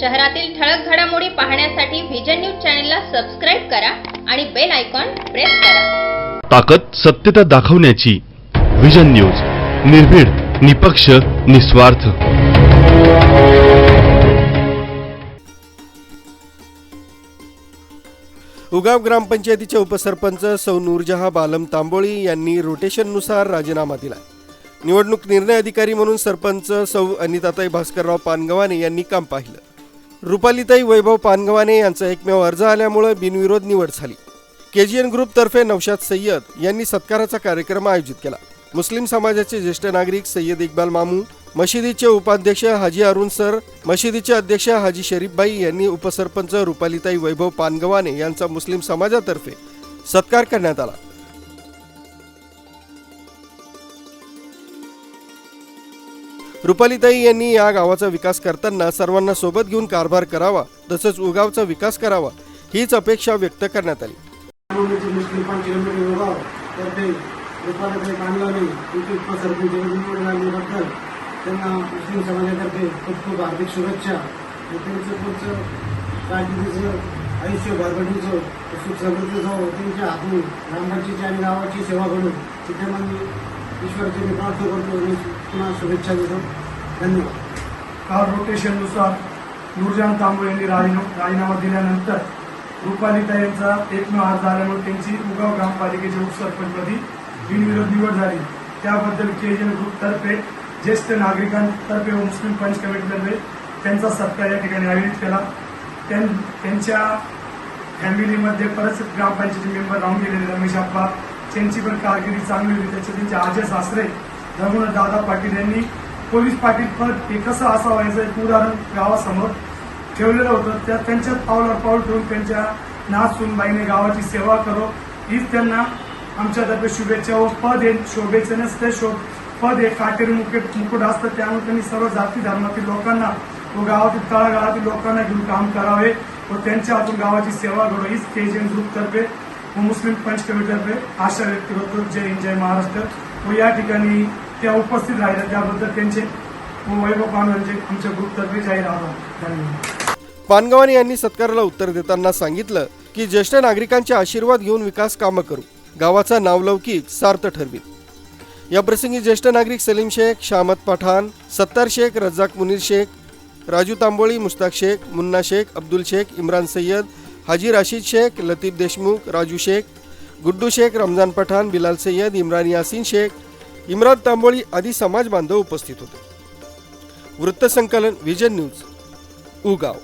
शहरातील ठळक घडामोडी पाहण्यासाठी व्हिजन न्यूज चॅनलला सबस्क्राईब करा आणि बेल आयकॉन प्रेस करा. ताकद सत्यता दाखवण्याची विजन न्यूज निर्भीड निपक्ष निस्वार्थ. उगाव ग्रामपंचायतीचे उपसरपंच सौ नूरजहा बालम तांबोळी यांनी रोटेशननुसार राजीनामा दिला निवडणूक निर्णय अधिकारी म्हणून सरपंच सौ अनिताताई भास्करराव पानगवाने यांनी काम पाहिलं. रुपालीताई वैभव पानगवाने यांचा एकमेव अर्ज आल्यामुळे बिनविरोध निवड झाली. केजीएन ग्रुपतर्फे नौशाद सय्यद यांनी सत्काराचा कार्यक्रम आयोजित केला. मुस्लिम समाजाचे ज्येष्ठ नागरिक सय्यद इक्बाल मामू मशिदीचे उपाध्यक्ष हाजी अरुण सर मशिदीचे अध्यक्ष हाजी शरीफबाई यांनी उपसरपंच रुपालीताई वैभव पानगवाने यांचा मुस्लिम समाजातर्फे सत्कार करण्यात आला. रुपालीताई यांनी या गावाचा विकास करताना सर्वांना सोबत घेऊन कारभार करावा तसंच उगावचा विकास करावा हीच अपेक्षा व्यक्त करण्यात आली. मुस्लिम त्यांना मुस्लिम समाजातर्फे खूप खूप हार्दिक शुभेच्छा. त्यांचं पुढचं कारकिर्दीचं आयुष्य भरभरणीचं सुख समृद्धीचं त्यांच्या हातून ग्रामपंचायतीची आणि गावाची सेवा करून तिथे ईश्वराची मी प्रार्थना करतो आणि पुन्हा शुभेच्छा देतो. धन्यवाद. काल रोटेशननुसार नूरजान तांबळे यांनी राजीना राजीनामा दिल्यानंतर रुपालिता यांचा एकमेव अर्ज झाल्यामुळे त्यांची उगाव ग्रामपालिकेच्या उपसरपंचपदी बिनविरोध निवड झाली. त्याबद्दल केजन ग्रुपतर्फे ज्येष्ठ नागरिकांतर्फे व मुस्लिम पंच कमिटीतर्फे त्यांचा सत्कार या ठिकाणी आयोजित केला. त्यां- त्यांच्या फॅमिलीमध्ये परत ग्रामपंचायती मेंबर राहून गेलेले रमेश आप्पा त्यांची पण कारकिर्दी चांगली होती. त्याचे त्यांचे आजे सासरे रघुनाथ दादा पाटील यांनी पोलीस पाटील पद हे कसं असावं व्हायचं एक उदाहरण गावासमोर ठेवलेलं होतं. त्या त्यांच्यात पावलावर पाऊल ठेवून त्यांच्या नासूनबाईने गावाची सेवा करो. हीच त्यांना आमच्यातर्फे शुभेच्छा व पद हे शोभेचे नसते. शोभ पद हे काटेरी मुकुट मुकुट असतं. त्यामुळे त्यांनी सर्व जाती धर्मातील लोकांना व गावातील तळागाळातील लोकांना घेऊन काम करावे व त्यांच्या हातून गावाची सेवा घडो. हीच केजन ग्रुपतर्फे व मुस्लिम पंच कमिटीतर्फे आशा व्यक्त करतो. जय हिंद जय महाराष्ट्र. व या ठिकाणी त्या उपस्थित राहिल्या. त्याबद्दल त्यांचे व वैभव पानवांचे आमच्या ग्रुपतर्फे जाहीर आभार धन्यवाद. पानगवाने यांनी सत्काराला उत्तर देताना सांगितलं की ज्येष्ठ नागरिकांचे आशीर्वाद घेऊन विकास कामं करू. गावाचा नावलौकिक सार्थ ठरवी या प्रसंगी ज्येष्ठ नागरिक सलीम शेख शामत पठाण सत्तार शेख रज्जाक मुनीर शेख राजू तांबोळी मुश्ताक शेख मुन्ना शेख अब्दुल शेख इम्रान सय्यद हाजी राशीद शेख लतीफ देशमुख राजू शेख गुड्डू शेख रमजान पठाण बिलाल सय्यद इम्रान यासीन शेख इम्रान तांबोळी आदी समाज बांधव उपस्थित होते. वृत्तसंकलन विजन न्यूज उगाव.